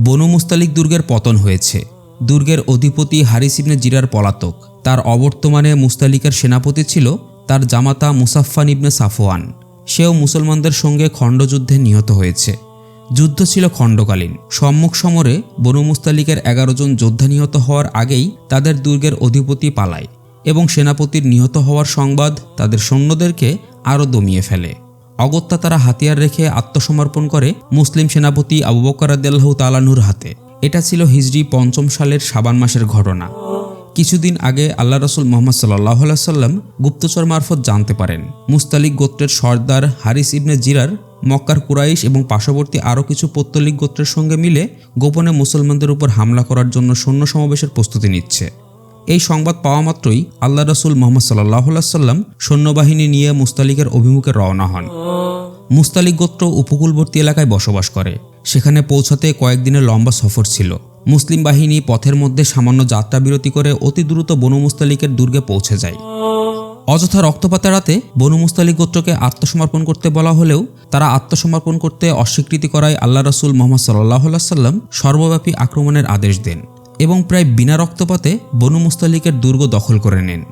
বনু মুস্তালিক দুর্গের পতন হয়েছে। দুর্গের অধিপতি হারিস ইবনে জিরার পলাতক। তার অবর্তমানে মুস্তালিকের সেনাপতি ছিল তার জামাতা মুসাফফান ইবনে সাফওয়ান। সেও মুসলমানদের সঙ্গে খণ্ডযুদ্ধে নিহত হয়েছে। যুদ্ধ ছিল খণ্ডকালীন। সম্মুখ সমরে বনু মুস্তালিকের এগারো জন যোদ্ধা নিহত হওয়ার আগেই তাদের দুর্গের অধিপতি পালায় এবং সেনাপতির নিহত হওয়ার সংবাদ তাদের সৈন্যদেরকে আরও দমিয়ে ফেলে। অগত্যা তারা হাতিয়ার রেখে আত্মসমর্পণ করে মুসলিম সেনাপতি আবু বকর তালানুর হাতে। এটা ছিল হিজরি পঞ্চম সালের সাবান মাসের ঘটনা। কিছুদিন আগে আল্লাহ রসুল মোহাম্মদ সাল্লাহ সাল্লাম গুপ্তচর মারফত জানতে পারেন। মুস্তালিক গোত্রের সর্দার হারিস ইবনে জিরার, মক্কার কুরাইশ এবং পার্শ্ববর্তী আরও কিছু পত্তলিক গোত্রের সঙ্গে মিলে গোপনে মুসলমানদের উপর হামলা করার জন্য সৈন্য সমাবেশের প্রস্তুতি নিচ্ছে। এই সংবাদ পাওয়া মাত্রই আল্লাহ রসুল মোহাম্মদ সাল্লাহ সাল্লাম সৈন্যবাহিনী নিয়ে মুস্তালিকের অভিমুখে রওনা হন। মুস্তালিক গোত্র উপকূলবর্তী এলাকায় বসবাস করে। সেখানে পৌঁছাতে কয়েকদিনের লম্বা সফর ছিল। মুসলিম বাহিনী পথের মধ্যে সামান্য যাত্রা বিরতি করে অতি দ্রুত বনু মুস্তালিকের দুর্গে পৌঁছে যায়। অযথা রক্তপাত এড়াতে বনু মুস্তালিক গোত্রকে আত্মসমর্পণ করতে বলা হলেও তারা আত্মসমর্পণ করতে অস্বীকৃতি করায় আল্লাহ রসুল মোহাম্মদ সাল্লাহ সাল্লাম সর্বব্যাপী আক্রমণের আদেশ দেন। এবং প্রায় বিনা রক্তপাতে বনু মুস্তালিকের দুর্গ দখল করে নেন।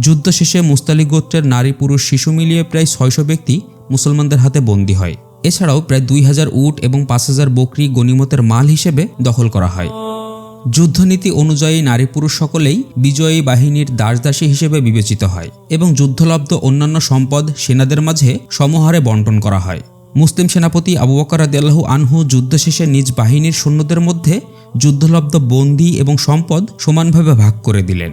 যুদ্ধ শেষে মুস্তালিক গোত্রের নারী পুরুষ শিশু মিলিয়ে প্রায় ছয়শো ব্যক্তি মুসলমানদের হাতে বন্দী হয়। এছাড়াও প্রায় দুই হাজার উট এবং পাঁচ হাজার বকরি গনিমতের মাল হিসেবে দখল করা হয়। যুদ্ধনীতি অনুযায়ী নারী পুরুষ সকলেই বিজয়ী বাহিনীর দাসদাসী হিসেবে বিবেচিত হয় এবং যুদ্ধলব্ধ অন্যান্য সম্পদ সেনাদের মাঝে সমহারে বন্টন করা হয়। মুসলিম সেনাপতি আবু বকর আদিয়াল্লাহু আনহু যুদ্ধ শেষে নিজ বাহিনীর সৈন্যদের মধ্যে যুদ্ধলব্ধ বন্দী এবং সম্পদ সমানভাবে ভাগ করে দিলেন।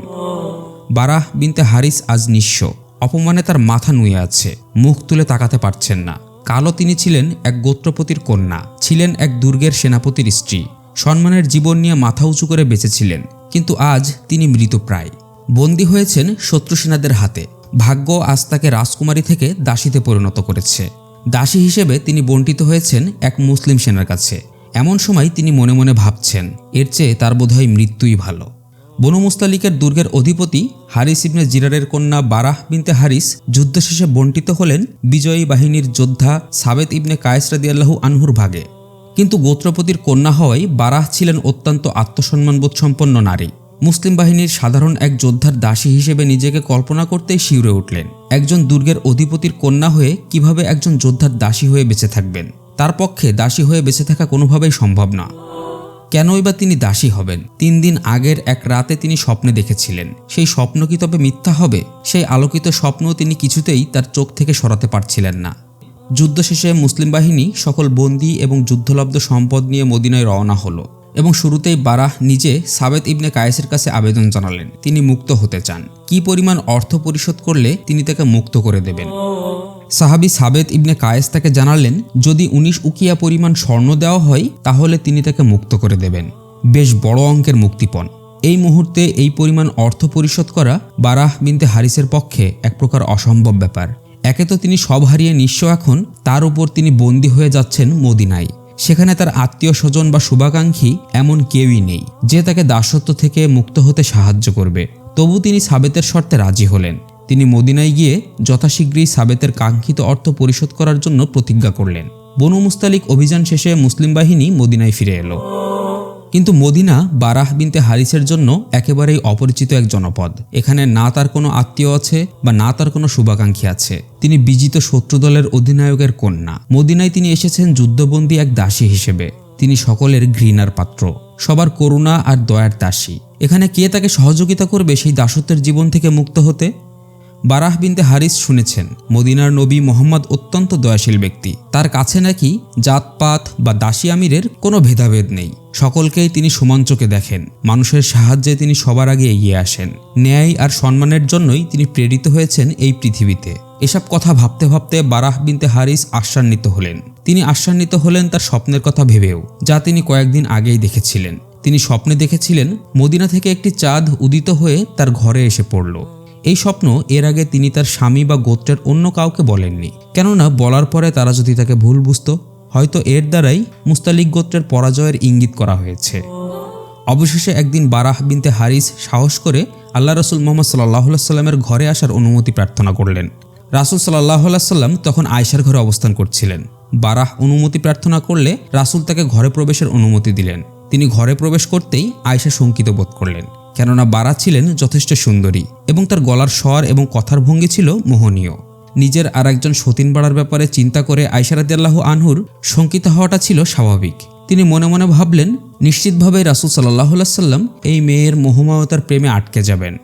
বারাহ বিনতে হারিস আজ নিঃস্ব। অপমানে তার মাথা নুয়ে আছে, মুখ তুলে তাকাতে পারছেন না। কালো তিনি ছিলেন এক গোত্রপতির কন্যা, ছিলেন এক দুর্গের সেনাপতির স্ত্রী। সম্মানের জীবন নিয়ে মাথা উঁচু করে বেঁচেছিলেন, কিন্তু আজ তিনি মৃতপ্রায় বন্দী হয়েছেন শত্রু সেনাদের হাতে। ভাগ্য আজ তাকে রাজকুমারী থেকে দাসীতে পরিণত করেছে। দাসী হিসেবে তিনি বন্টিত হয়েছেন এক মুসলিম সেনার কাছে। এমন সময় তিনি মনে মনে ভাবছেন, এর চেয়ে তার বোধহয় মৃত্যুই ভালো। বনু মুস্তালিকের দুর্গের অধিপতি হারিস ইবনে জিরারের কন্যা বারাহ বিনতে হারিস যুদ্ধ শেষে বন্টিত হলেন বিজয়ী বাহিনীর যোদ্ধা সাবেত ইবনে কায়েস রাদিয়াল্লাহু আনহুর ভাগে। কিন্তু গোত্রপতির কন্যা হওয়ায় বারাহ ছিলেন অত্যন্ত আত্মসম্মানবোধ সম্পন্ন নারী। মুসলিম বাহিনীর সাধারণ এক যোদ্ধার দাসী হিসেবে নিজেকে কল্পনা করতেই শিউরে উঠলেন। একজন দুর্গের অধিপতির কন্যা হয়ে কীভাবে একজন যোদ্ধার দাসী হয়ে বেঁচে থাকবেন? তার পক্ষে দাসী হয়ে বেঁচে থাকা কোনোভাবেই সম্ভব না। কেনই বা তিনি দাসী হবেন? তিন দিন আগের এক রাতে তিনি স্বপ্নে দেখেছিলেন। সেই স্বপ্ন কি তবে মিথ্যা হবে? সেই আলোকিত স্বপ্ন তিনি কিছুতেই তার চোখ থেকে সরাতে পারছিলেন না। যুদ্ধ শেষে মুসলিম বাহিনী সকল বন্দী এবং যুদ্ধলব্ধ সম্পদ নিয়ে মদিনায় রওনা হলো। এবং শুরুতেই বারাহ নিজে সাবেত ইবনে কায়েসের কাছে আবেদন জানালেন। তিনি মুক্ত হতে চান। কি পরিমাণ অর্থ পরিশোধ করলে তিনি তাকে মুক্ত করে দেবেন? সাহাবি সাবেত ইবনে কায়েস তাকে জানালেন, যদি উনিশ উকিয়া পরিমাণ স্বর্ণ দেওয়া হয়, তাহলে তিনি তাকে মুক্ত করে দেবেন। বেশ বড় অঙ্কের মুক্তিপণ। এই মুহূর্তে এই পরিমাণ অর্থ পরিশোধ করা বারাহ বিনতে হারিসের পক্ষে এক প্রকার অসম্ভব ব্যাপার। একে তো তিনি সব হারিয়ে নিঃস্ব এখন, তার উপর তিনি বন্দী হয়ে যাচ্ছেন মদিনায়। সেখানে তার আত্মীয় স্বজন বা শুভাকাঙ্ক্ষী এমন কেউই নেই, যে তাকে দাসত্ব থেকে মুক্ত হতে সাহায্য করবে। তবু তিনি সাবেতের শর্তে রাজি হলেন। তিনি মদিনায় গিয়ে যথাশীঘ্রই সাবেতের কাঙ্ক্ষিত অর্থ পরিশোধ করার জন্য প্রতিজ্ঞা করলেন। বনু মুস্তালিক অভিযান শেষে মুসলিম বাহিনী মদিনায় ফিরে এলো। কিন্তু মদিনা বারাহ বিনতে হারিসের জন্য একেবারেই অপরিচিত এক জনপদ। এখানে না তার কোনো আত্মীয় আছে বা না তার কোনো শুভাকাঙ্ক্ষী আছে। তিনি বিজিত শত্রু দলের অধিনায়কের কন্যা। মদিনায় তিনি এসেছেন যুদ্ধবন্দী এক দাসী হিসেবে। তিনি সকলের ঘৃণার পাত্র। সবার করুণা আর দয়ার দাসী। এখানে কে তাকে সহযোগিতা করবে সেই দাসত্বের জীবন থেকে মুক্ত হতে? বারাহ বিনতে হারিস শুনেছেন, মদিনার নবী মোহাম্মদ অত্যন্ত দয়াশীল ব্যক্তি। তার কাছে নাকি জাতপাত বা দাসী আমিরের কোনো ভেদাভেদ নেই। সকলকেই তিনি সমান চোখে দেখেন, মানুষের সাহায্যে তিনি সবার আগে এগিয়ে আসেন। ন্যায় আর সম্মানের জন্যই তিনি প্রেরিত হয়েছেন এই পৃথিবীতে। এসব কথা ভাবতে ভাবতে বারাহ বিনতে হারিস আশ্বান্বিত হলেন। তিনি আশ্বান্বিত হলেন তার স্বপ্নের কথা ভেবেও, যা তিনি কয়েকদিন আগেই দেখেছিলেন। তিনি স্বপ্নে দেখেছিলেন, মদিনা থেকে একটি চাঁদ উদিত হয়ে তার ঘরে এসে পড়ল। এই স্বপ্ন এর আগে তিনি তার স্বামী বা গোত্রের অন্য কাউকে বলেননি। কেননা বলার পরে তারা যদি তাকে ভুল বুঝত, হয়তো এর দ্বারাই মুস্তালিক গোত্রের পরাজয়ের ইঙ্গিত করা হয়েছে। অবশেষে একদিন বারাহ বিনতে হারিস সাহস করে আল্লাহ রসুল মোহাম্মদ সাল্লাহ সাল্লামের ঘরে আসার অনুমতি প্রার্থনা করলেন। রাসুল সাল্লাহ সাল্লাম তখন আয়সার ঘরে অবস্থান করছিলেন। বারাহ অনুমতি প্রার্থনা করলে রাসুল তাকে ঘরে প্রবেশের অনুমতি দিলেন। তিনি ঘরে প্রবেশ করতেই আয়সা শঙ্কিত বোধ করলেন, কেননা বারা ছিলেন যথেষ্ট সুন্দরী। এবং তার গলার স্বর এবং কথার ভঙ্গি ছিল মোহনীয়। নিজের আর একজন সতীন বাড়ার ব্যাপারে চিন্তা করে আয়সারাদিয়াল্লাহু আনহুর শঙ্কিত হওয়াটা ছিল স্বাভাবিক। তিনি মনে মনে ভাবলেন, নিশ্চিতভাবে রাসুল সাল্লাহ সাল্লাম এই মেয়ের মোহমায়তার প্রেমে আটকে যাবেন।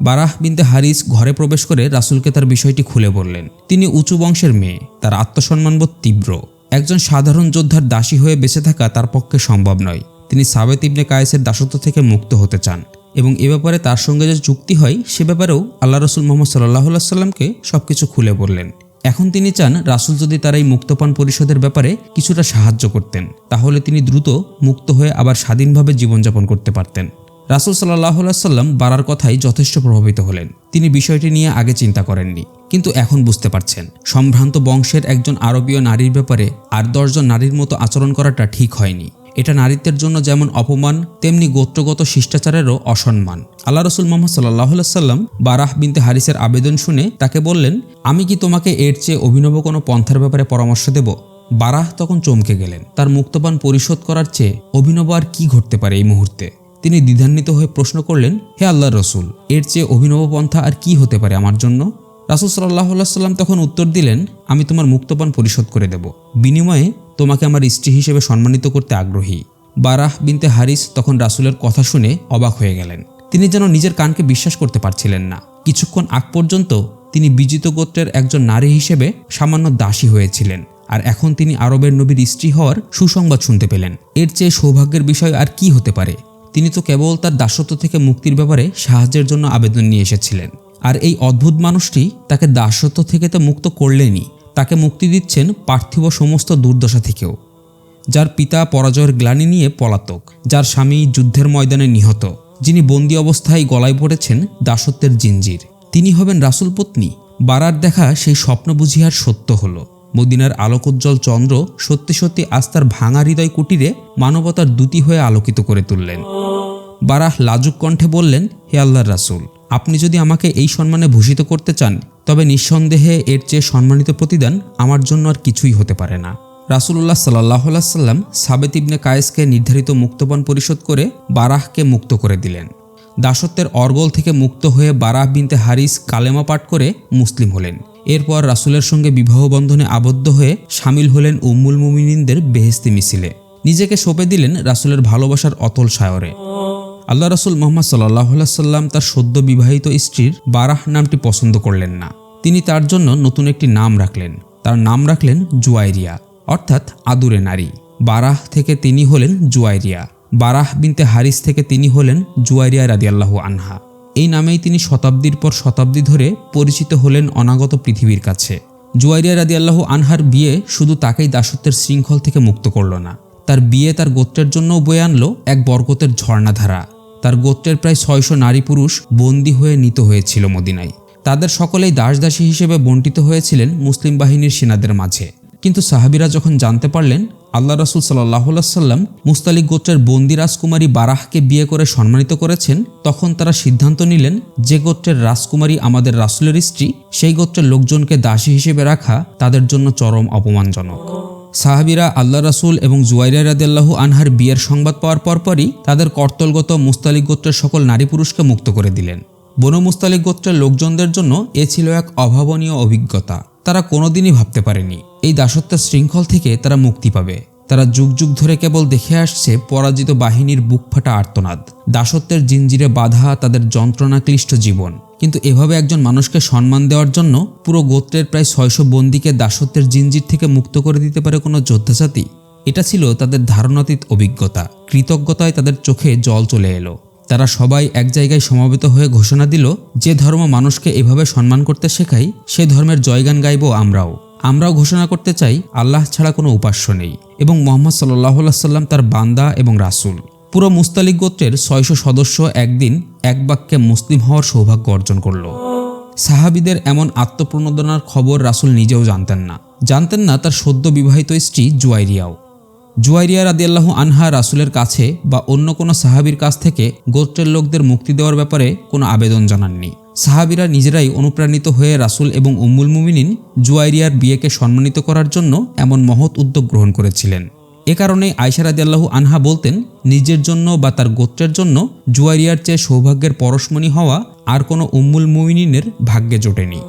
বারাহ বিনতে হারিস ঘরে প্রবেশ করে রাসুলকে তার বিষয়টি খুলে বললেন, তিনি উঁচু বংশের মেয়ে, তার আত্মসম্মানবোধ তীব্র। একজন সাধারণ যোদ্ধার দাসী হয়ে বেঁচে থাকা তার পক্ষে সম্ভব নয়। তিনি সাবেত ইবনে কায়েসের দাসত্ব থেকে মুক্ত হতে চান। এবং এ ব্যাপারে তার সঙ্গে যে চুক্তি হয়, সে ব্যাপারেও আল্লাহ রসুল মোহাম্মদ সাল্লাহ সাল্লামকে সবকিছু খুলে বললেন। এখন তিনি চান রাসুল যদি তার এই মুক্তপান পরিষদের ব্যাপারে কিছুটা সাহায্য করতেন, তাহলে তিনি দ্রুত মুক্ত হয়ে আবার স্বাধীনভাবে জীবনযাপন করতে পারতেন। রাসুল সাল্লাহ সাল্লাম বাড়ার কথাই যথেষ্ট প্রভাবিত হলেন। তিনি বিষয়টি নিয়ে আগে চিন্তা করেননি, কিন্তু এখন বুঝতে পারছেন। সম্ভ্রান্ত বংশের একজন আরবীয় নারীর ব্যাপারে আর দশজন নারীর মতো আচরণ করাটা ঠিক হয়নি। এটা নারীত্বের জন্য যেমন অপমান, তেমনি গোত্রগত শিষ্টাচারেরও অসম্মান। আল্লাহ রসুল মোহাম্মদ সাল্লাহ সাল্লাম বারাহ বিনতে হারিসের আবেদন শুনে তাকে বললেন, আমি কি তোমাকে এর চেয়ে অভিনব কোনো পন্থার ব্যাপারে পরামর্শ দেব? বারাহ তখন চমকে গেলেন। তার মুক্তপান পরিশোধ করার চেয়ে অভিনব আর কি ঘটতে পারে এই মুহূর্তে? তিনি দ্বিধান্বিত হয়ে প্রশ্ন করলেন, হে আল্লাহ রসুল, এর চেয়ে অভিনব পন্থা আর কি হতে পারে আমার জন্য? রাসুল সাল্লাহ সাল্লাম তখন উত্তর দিলেন, আমি তোমার মুক্তপান পরিশোধ করে দেব। বিনিময়ে তোমাকে আমার স্ত্রী হিসেবে সম্মানিত করতে আগ্রহী। বারাহ বিনতে হারিস তখন রাসুলের কথা শুনে অবাক হয়ে গেলেন। তিনি যেন নিজের কানকে বিশ্বাস করতে পারছিলেন না। কিছুক্ষণ আগ পর্যন্ত তিনি বিজিত গোত্রের একজন নারী হিসেবে সামান্য দাসী হয়েছিলেন। আর এখন তিনি আরবের নবীর স্ত্রী হওয়ার সুসংবাদ শুনতে পেলেন। এর চেয়ে সৌভাগ্যের বিষয় আর কি হতে পারে? তিনি তো কেবল তার দাসত্ব থেকে মুক্তির ব্যাপারে সাহায্যের জন্য আবেদন নিয়ে এসেছিলেন। আর এই অদ্ভুত মানুষটি তাকে দাসত্ব থেকে তো মুক্ত করলেনই। তাকে মুক্তি দিচ্ছেন পার্থিব সমস্ত দুর্দশা থেকেও, যার পিতা পরাজয়ের গ্লানি নিয়ে পলাতক, যার স্বামী যুদ্ধের ময়দানে নিহত, যিনি বন্দি অবস্থায় গলায় পড়েছেন দাসত্বের জিঞ্জির। তিনি হবেন রাসুল পত্নী। বারার দেখা সেই স্বপ্ন বুঝিয়ার সত্য হলো। মদিনার আলোকোজ্জ্বল চন্দ্র সত্যি সত্যি আস্তার ভাঙা হৃদয় কুটিরে মানবতার দ্যুতি হয়ে আলোকিত করে তুললেন। বারাহ লাজুক কণ্ঠে বললেন, হে আল্লাহর রাসুল আপনি যদি আমাকে এই সম্মানে ভূষিত করতে চান, তবে নিঃসন্দেহে এর চেয়ে সম্মানিত প্রতিদান আমার জন্য আর কিছুই হতে পারে না। রাসুল্লাহ সাল্লাহ সাল্লাম সাবেত ইবনে কায়েসকে নির্ধারিত মুক্তপণ পরিশোধ করে বারাহকে মুক্ত করে দিলেন। দাসত্বের অর্গল থেকে মুক্ত হয়ে বারাহ বিনতে হারিস কালেমা পাঠ করে মুসলিম হলেন। এরপর রাসুলের সঙ্গে বিবাহ বন্ধনে আবদ্ধ হয়ে সামিল হলেন উম্মুল মুমিনিনদের বেহেস্তি মিছিলে। নিজেকে সঁপে দিলেন রাসুলের ভালোবাসার অতল সায়রে। আল্লাহ রসুল মোহাম্মদ সাল্লাহ সাল্লাম তার সদ্য বিবাহিত স্ত্রীর বারাহ নামটি পছন্দ করলেন না। তিনি তার জন্য নতুন একটি নাম রাখলেন। তার নাম রাখলেন জুয়াইরিয়া, অর্থাৎ আদুরে নারী। বারাহ থেকে তিনি হলেন জুয়াইরিয়া। বারাহ বিনতে হারিস থেকে তিনি হলেন জুয়াইরিয়া রাদিয়াল্লাহু আনহা। এই নামেই তিনি শতাব্দীর পর শতাব্দী ধরে পরিচিত হলেন অনাগত পৃথিবীর কাছে। জুয়াইরিয়া রাদিয়াল্লাহু আনহার বিয়ে শুধু তাকেই দাসত্বের শৃঙ্খল থেকে মুক্ত করল না। তার বিয়ে তার গোত্রের জন্যও বয়ে আনলো এক বরকতের ঝর্ণাধারা। তার গোত্রের প্রায় ছয়শো নারী পুরুষ বন্দী হয়ে নিত হয়েছিল মদিনায়। তাদের সকলেই দাসদাসী হিসেবে বন্টিত হয়েছিলেন মুসলিম বাহিনীর সেনাদের মাঝে। কিন্তু সাহাবিরা যখন জানতে পারলেন, আল্লাহ রসুল সাল্লাম মুস্তালিক গোত্রের বন্দি রাজকুমারী বারাহকে বিয়ে করে সম্মানিত করেছেন, তখন তারা সিদ্ধান্ত নিলেন যে গোত্রের রাজকুমারী আমাদের রাসুলের স্ত্রী, সেই গোত্রের লোকজনকে দাসী হিসেবে রাখা তাদের জন্য চরম অপমানজনক। সাহাবিরা আল্লাহ রাসুল এবং জুয়াইরা রাদিয়াল্লাহু আনহার বিয়ের সংবাদ পাওয়ার পরপরই তাদের কর্তলগত মুস্তালিক গোত্রের সকল নারী পুরুষকে মুক্ত করে দিলেন। বনু মুস্তালিক গোত্রের লোকজনদের জন্য এ ছিল এক অভাবনীয় অভিজ্ঞতা। তারা কোনোদিনই ভাবতে পারেনি, এই দাসত্বের শৃঙ্খল থেকে তারা মুক্তি পাবে। তারা যুগ যুগ ধরে কেবল দেখে আসছে পরাজিত বাহিনীর বুক ফাটা আর্তনাদ। দাসত্বের জিঞ্জিরে বাধা, তাদের যন্ত্রণাক্লিষ্ট জীবন। কিন্তু এভাবে একজন মানুষকে সম্মান দেওয়ার জন্য পুরো গোত্রের প্রায় ছয়শো বন্দীকে দাসত্বের জিঞ্জির থেকে মুক্ত করে দিতে পারে কোনো যোদ্ধাজাতি। এটা ছিল তাদের ধারণাতীত অভিজ্ঞতা। কৃতজ্ঞতায় তাদের চোখে জল চলে এলো। তারা সবাই এক জায়গায় সমবেত হয়ে ঘোষণা দিল, যে ধর্ম মানুষকে এভাবে সম্মান করতে শেখাই, সে ধর্মের জয়গান গাইব আমরাও। আমরাও ঘোষণা করতে চাই, আল্লাহ ছাড়া কোনো উপাস্য নেই। এবং মোহাম্মদ সাল্লাহ সাল্লাম তার বান্দা এবং রাসুল। পুরো মুস্তালিক গোত্রের ছয়শো সদস্য একদিন এক বাক্যে মুসলিম হওয়ার সৌভাগ্য অর্জন করল। সাহাবিদের এমন আত্মপ্রণোদনার খবর রাসুল নিজেও জানতেন না। জানতেন না তার সদ্য বিবাহিত স্ত্রী জুয়াইরিয়াও। জুয়াইরিয়া রাদিয়াল্লাহু আনহা রাসুলের কাছে বা অন্য কোনো সাহাবির কাছ থেকে গোত্রের লোকদের মুক্তি দেওয়ার ব্যাপারে কোনো আবেদন জানাননি। সাহাবিরা নিজেরাই অনুপ্রাণিত হয়ে রাসুল এবং উম্মুল মুমিনিন জুয়াইরিয়ার বিয়েকে সম্মানিত করার জন্য এমন মহৎ উদ্যোগ গ্রহণ করেছিলেন। এ কারণে আয়সা রাদিয়াল্লাহু আনহা বলতেন, নিজের জন্য বা তার গোত্রের জন্য জুয়ারিয়ার চেয়ে সৌভাগ্যের পরশমণি হওয়া আর কোনো উম্মুল মুমিনিনের ভাগ্যে জোটেনি।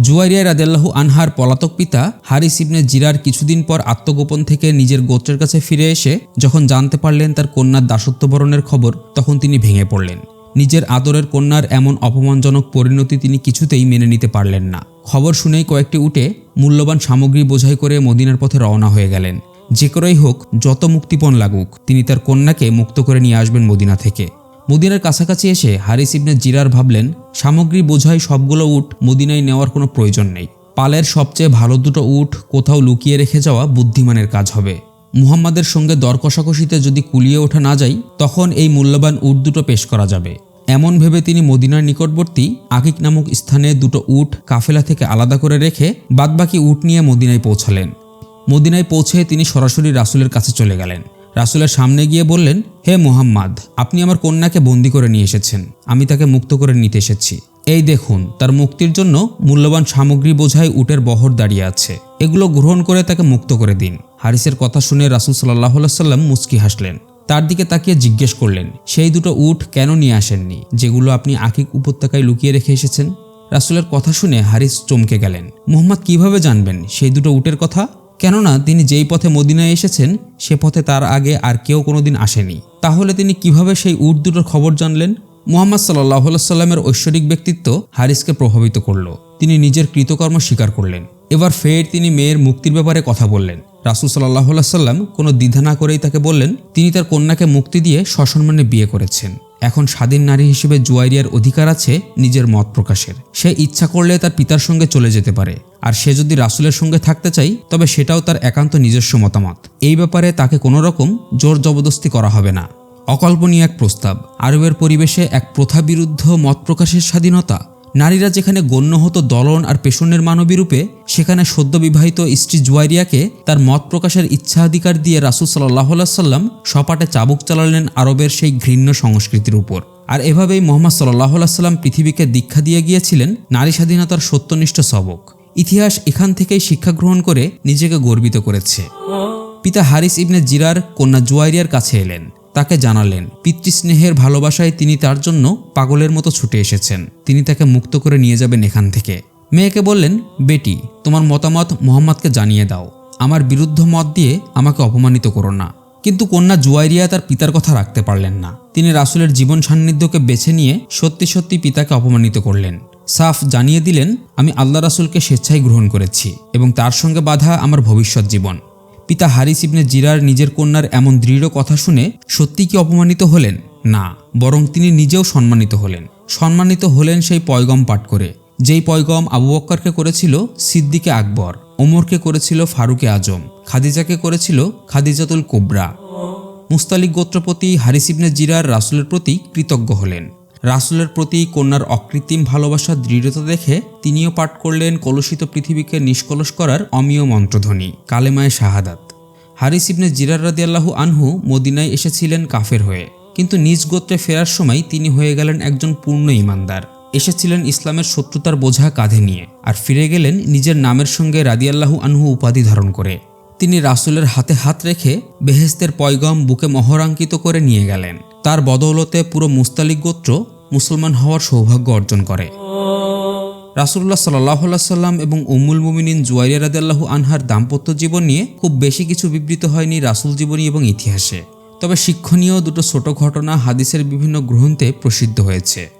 জুয়াইরিয়া রাদেল্লাহু আনহার পলাতক পিতা হারিস ইবনে জিরার কিছুদিন পর আত্মগোপন থেকে নিজের গোত্রের কাছে ফিরে এসে যখন জানতে পারলেন তার কন্যার দাসত্ববরণের খবর, তখন তিনি ভেঙে পড়লেন। নিজের আদরের কন্যার এমন অপমানজনক পরিণতি তিনি কিছুতেই মেনে নিতে পারলেন না। খবর শুনেই কয়েকটি উঠে মূল্যবান সামগ্রী বোঝাই করে মদিনার পথে রওনা হয়ে গেলেন। যে করেই হোক, যত মুক্তিপণ লাগুক, তিনি তার কন্যাকে মুক্ত করে নিয়ে আসবেন মদিনা থেকে। মদিনার কাছাকাছি এসে হারিস ইবনে জিরার ভাবলেন, সামগ্রী বোঝাই সবগুলো উট মদিনায় নেওয়ার কোনো প্রয়োজন নেই। পালের সবচেয়ে ভালো দুটো উট কোথাও লুকিয়ে রেখে যাওয়া বুদ্ধিমানের কাজ হবে। মুহাম্মাদের সঙ্গে দর কষাকষিতে যদি কুলিয়ে ওঠা না যায়, তখন এই মূল্যবান উট দুটো পেশ করা যাবে। এমন ভেবে তিনি মদিনার নিকটবর্তী আকিক নামক স্থানে দুটো উট কাফেলা থেকে আলাদা করে রেখে বাদবাকি উট নিয়ে মদিনায় পৌঁছালেন। মদিনায় পৌঁছে তিনি সরাসরি রাসুলের কাছে চলে গেলেন। রাসুলের সামনে গিয়ে বললেন, হে মুহাম্মদ, আপনি আমার কন্যাকে বন্দি করে নিয়ে এসেছেন। আমি তাকে মুক্ত করে নিতে এসেছি। এই দেখুন, তার মুক্তির জন্য মূল্যবান সামগ্রী বোঝাই উটের বহর দাঁড়িয়ে আছে। এগুলো গ্রহণ করে তাকে মুক্ত করে দিন। হারিসের কথা শুনে রাসুল সাল্লাহ সাল্লাম মুচকি হাসলেন। তার দিকে তাকিয়ে জিজ্ঞেস করলেন, সেই দুটো উট কেন নিয়ে আসেননি, যেগুলো আপনি আকিক উপত্যকায় লুকিয়ে রেখে এসেছেন? রাসুলের কথা শুনে হারিস চমকে গেলেন। মোহাম্মদ, কীভাবে জানবেন? সেই দুটো উটের কথা? কেননা তিনি যেই পথে মদিনায় এসেছেন, সে পথে তার আগে আর কেউ কোনোদিন আসেনি। তাহলে তিনি কীভাবে সেই উট দুটোর খবর জানলেন? মোহাম্মদ সাল্লাহ সাল্লামের ঐশ্বরিক ব্যক্তিত্ব হারিসকে প্রভাবিত করল। তিনি নিজের কৃতকর্ম স্বীকার করলেন। এবার ফের তিনি মেয়ের মুক্তির ব্যাপারে কথা বললেন। রাসুল সাল্লাহ সাল্লাম কোনো দ্বিধা না করেই তাকে বললেন, তিনি তার কন্যাকে মুক্তি দিয়ে সসম্মানে বিয়ে করেছেন। এখন স্বাধীন নারী হিসেবে জুয়াইরিয়ার অধিকার আছে নিজের মত প্রকাশের। সে ইচ্ছা করলে তার পিতার সঙ্গে চলে যেতে পারে। আর সে যদি রাসুলের সঙ্গে থাকতে চাই, তবে সেটাও তার একান্ত নিজস্ব মতামত। এই ব্যাপারে তাকে কোনো রকম জোর জবরদস্তি করা হবে না। অকল্পনীয় এক প্রস্তাব। আরবের পরিবেশে এক প্রথা বিরুদ্ধ মত প্রকাশের স্বাধীনতা। নারীরা যেখানে গণ্য হতো দলন আর পেশনের মানবী রূপে, সেখানে সদ্য বিবাহিত স্ত্রী জুয়ারিয়াকে তার মত প্রকাশের ইচ্ছাধিকার দিয়ে রাসুল সাল্লাহ সাল্লাম সপাটে চাবুক চালালেন আরবের সেই ঘৃণ্য সংস্কৃতির উপর। আর এভাবেই মোহাম্মদ সাল্লাহ সাল্লাম পৃথিবীকে দীক্ষা দিয়ে গিয়েছিলেন নারী স্বাধীনতার সত্যনিষ্ঠ সবক। ইতিহাস এখান থেকেই শিক্ষা গ্রহণ করে নিজেকে গর্বিত করেছে। পিতা হারিস ইবনে জিরার কন্যা জুয়াইরিয়ার কাছে এলেন। তাকে জানালেন, পিতৃস্নেহের ভালোবাসায় তিনি তার জন্য পাগলের মতো ছুটে এসেছেন। তিনি তাকে মুক্ত করে নিয়ে যাবেন এখান থেকে। মেয়েকে বললেন, বেটি, তোমার মতামত মোহাম্মদকে জানিয়ে দাও। আমার বিরুদ্ধ মত দিয়ে আমাকে অপমানিত করো না। কিন্তু কন্যা জুয়াইরিয়া তার পিতার কথা রাখতে পারলেন না। তিনি রাসুলের জীবন সান্নিধ্যকে বেছে নিয়ে সত্যি সত্যি পিতাকে অপমানিত করলেন। সাফ জানিয়ে দিলেন, আমি আল্লাহ রাসুলকে স্বেচ্ছায় গ্রহণ করেছি এবং তার সঙ্গে বাধা আমার ভবিষ্যৎ জীবন। পিতা হারিস ইবনে জিরার নিজের কন্যার এমন দৃঢ় কথা শুনে সত্যি কি অপমানিত হলেন? না, বরং তিনি নিজেও সম্মানিত হলেন। সম্মানিত হলেন সেই পয়গম পাঠ করে, যেই পয়গম আবু বক্করকে করেছিল সিদ্দিকে আকবর, ওমরকে করেছিল ফারুকে আজম, খাদিজাকে করেছিল খাদিজাতুল কোবরা। মুস্তালিক গোত্রপতি হারিস ইবনে জিরার রাসুলের প্রতি কৃতজ্ঞ হলেন। রাসুলের প্রতি কন্যার অকৃত্রিম ভালোবাসার দৃঢ়তা দেখে তিনিও পাঠ করলেন, কলুষিত পৃথিবীকে নিষ্কলস করার অমীয় মন্ত্রধ্বনি, কালেমায় শাহাদাত। হারিস ইবনে জিরার রাদিয়াল্লাহু আনহু মদিনায় এসেছিলেন কাফের হয়ে। কিন্তু নিজ গোত্রে ফেরার সময় তিনি হয়ে গেলেন একজন পূর্ণ ইমানদার এসেছিলেন ইসলামের শত্রুতার বোঝা কাঁধে নিয়ে আর ফিরে গেলেন নিজের নামের সঙ্গে রাদিয়াল্লাহু আনহু উপাধি ধারণ করে। তিনি রাসুলের হাতে হাত রেখে বেহেস্তের পয়গম বুকে মহরাঙ্কিত করে নিয়ে গেলেন। তার বদৌলতে পুরো মুস্তালিক গোত্র মুসলমান হওয়ার সৌভাগ্য অর্জন করে। রাসুল্লাহ সাল্লাহ সাল্লাম এবং উম্মুল মুমিনিন জুয়াইয়া রাদিয়াল্লাহু আনহার দাম্পত্য জীবন নিয়ে খুব বেশি কিছু বিবৃত হয়নি রাসুল জীবনী এবং ইতিহাসে। তবে শিক্ষণীয় দুটো ছোট ঘটনা হাদিসের বিভিন্ন গ্রন্থে প্রসিদ্ধ হয়েছে।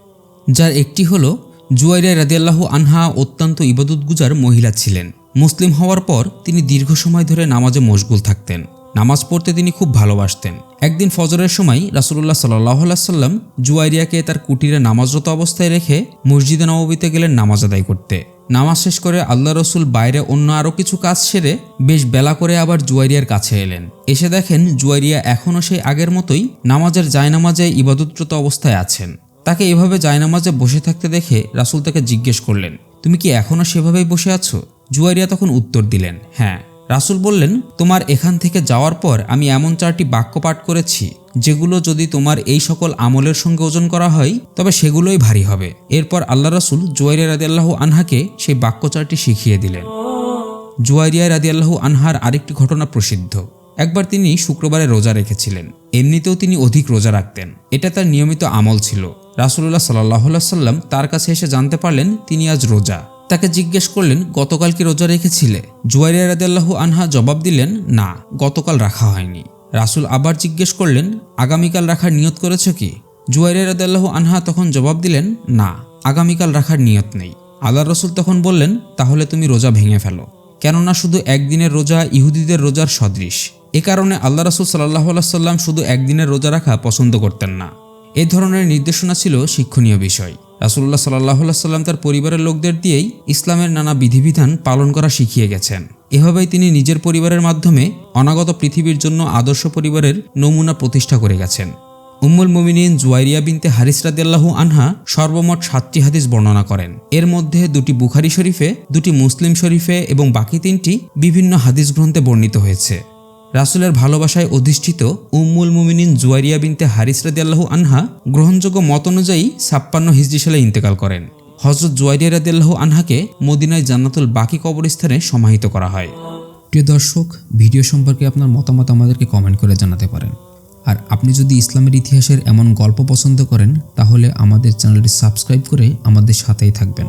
যার একটি হল জুয়াইরা রাদিয়াল্লাহু আনহা অত্যন্ত ইবাদতগুজার মহিলা ছিলেন। মুসলিম হওয়ার পর তিনি দীর্ঘ সময় ধরে নামাজে মশগুল থাকতেন। নামাজ পড়তে তিনি খুব ভালোবাসতেন। একদিন ফজরের সময় রাসুল্লাহ সাল্লাহ সাল্লাম জুয়াইরিয়াকে তার কুটিরে নামাজরত অবস্থায় রেখে মসজিদে নববীতে গেলেন নামাজ আদায় করতে। নামাজ শেষ করে আল্লাহ রসুল বাইরে অন্য আরও কিছু কাজ সেরে বেশ বেলা করে আবার জুয়াইরিয়ার কাছে এলেন। এসে দেখেন জুয়াইরিয়া এখনও সেই আগের মতোই নামাজের জায়নামাজে ইবাদতরত অবস্থায় আছেন। তাকে এভাবে জায়নামাজে বসে থাকতে দেখে রাসুল তাকে জিজ্ঞেস করলেন, তুমি কি এখনও সেভাবেই বসে আছো? জুয়ারিয়া তখন উত্তর দিলেন হ্যাঁ। রাসুল বললেন, তোমার এখান থেকে যাওয়ার পর আমি এমন চারটি বাক্য পাঠ করেছি, যেগুলো যদি তোমার এই সকল আমলের সঙ্গে ওজন করা হয়, তবে সেগুলোই ভারী হবে। এরপর আল্লাহ রাসুল জুয়াইরিয়া রাদিয়াল্লাহ আনহাকে সেই বাক্য চারটি শিখিয়ে দিলেন। জুয়াইরিয়া রাদিয়াল্লাহু আনহার আরেকটি ঘটনা প্রসিদ্ধ। একবার তিনি শুক্রবারে রোজা রেখেছিলেন। এমনিতেও তিনি অধিক রোজা রাখতেন। এটা তার নিয়মিত আমল ছিল। রাসুল্লাহ সাল্লাহ সাল্লাম তার কাছে এসে জানতে পারলেন, তিনি আজ রোজা। তাকে জিজ্ঞেস করলেন, গতকাল কি রোজা রেখেছিলে? জুয়াইরিয়া রাদিয়াল্লাহু আনহা জবাব দিলেন, না, গতকাল রাখা হয়নি। রাসুল আবার জিজ্ঞেস করলেন, আগামীকাল রাখার নিয়ত করেছ কি? জুয়াইরিয়া রাদিয়াল্লাহু আনহা তখন জবাব দিলেন, না, আগামীকাল রাখার নিয়ত নেই। আল্লাহ রসুল তখন বললেন, তাহলে তুমি রোজা ভেঙে ফেলো, কেননা শুধু একদিনের রোজা ইহুদিদের রোজার সদৃশ। এ কারণে আল্লাহ রসুল সাল্লাহ সাল্লাম শুধু একদিনের রোজা রাখা পছন্দ করতেন না। এ ধরনের নির্দেশনা ছিল শিক্ষণীয় বিষয়। রাসুল্লাহ সাল্লাহ সাল্লাম তার পরিবারের লোকদের দিয়েই ইসলামের নানা বিধিবিধান পালন করা শিখিয়ে গেছেন। এভাবেই তিনি নিজের পরিবারের মাধ্যমে অনাগত পৃথিবীর জন্য আদর্শ পরিবারের নমুনা প্রতিষ্ঠা করে গেছেন। উম্মুল মুমিনিন জুয়াইরিয়া বিনতে হারিস রাদিয়াল্লাহু আনহা সর্বমোট সাতটি হাদিস বর্ণনা করেন। এর মধ্যে দুটি বুখারি শরীফে, দুটি মুসলিম শরীফে এবং বাকি তিনটি বিভিন্ন হাদিস গ্রন্থে বর্ণিত হয়েছে। রাসুলের ভালোবাসায় অধিষ্ঠিত উম্মুল মুমিনিন জুয়াইরিয়া বিনতে হারিস রাদিয়াল্লাহু আনহা গ্রহণযোগ্য মত অনুযায়ী ছাপ্পান্ন হিজরি সালে ইন্তেকাল করেন। হজরত জুয়াইরিয়া রাদিয়াল্লাহু আনহাকে মদিনায় জান্নাতুল বাকি কবরস্থানে সমাহিত করা হয়। প্রিয় দর্শক, ভিডিও সম্পর্কে আপনার মতামত আমাদেরকে কমেন্ট করে জানাতে পারেন। আর আপনি যদি ইসলামের ইতিহাসের এমন গল্প পছন্দ করেন, তাহলে আমাদের চ্যানেলটি সাবস্ক্রাইব করে আমাদের সাথেই থাকবেন।